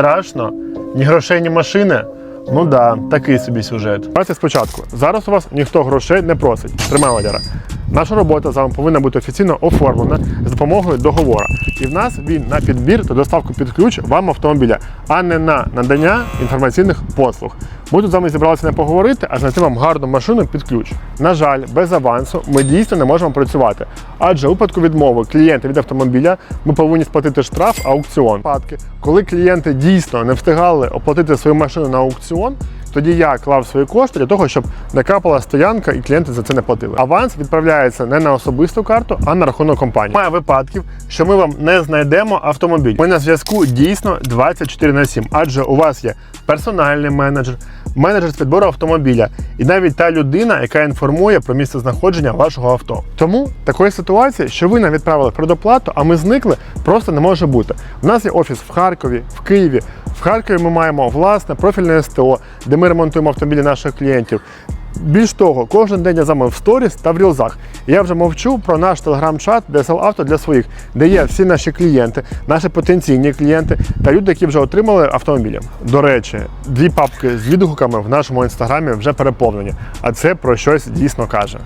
страшно, ні грошей, ні машини. Ну да, такий собі сюжет. Давайте спочатку. Зараз у вас ніхто грошей не просить. Тримай Валера. Наша робота з вами повинна бути офіційно оформлена з допомогою договора. І в нас він на підбір та доставку під ключ вам автомобіля, а не на надання інформаційних послуг. Ми тут з вами зібралися не поговорити, а знайти вам гарну машину під ключ. На жаль, без авансу ми дійсно не можемо працювати. Адже у випадку відмови клієнта від автомобіля ми повинні сплатити штраф аукціон. Коли клієнти дійсно не встигали оплатити свою машину на аукціон. Тоді я клав свої кошти для того, щоб не капала стоянка і клієнти за це не платили. Аванс відправляється не на особисту карту, а на рахунок компанії. Має випадків, що ми вам не знайдемо автомобіль. Ми на зв'язку дійсно 24 на 7, адже у вас є персональний менеджер, менеджер з підбору автомобіля і навіть та людина, яка інформує про місце знаходження вашого авто. Тому такої ситуації, що ви нам відправили предоплату, а ми зникли, просто не може бути. У нас є офіс в Харкові, в Києві. В Харкові ми маємо власне профільне СТО, де ми ремонтуємо автомобілі наших клієнтів. Більш того, кожен день я з вами в сторіс та в рілзах. Я вже мовчу про наш телеграм-чат DSL Auto для своїх, де є всі наші клієнти, наші потенційні клієнти та люди, які вже отримали автомобілі. До речі, дві папки з відгуками в нашому інстаграмі вже переповнені, а це про щось дійсно каже.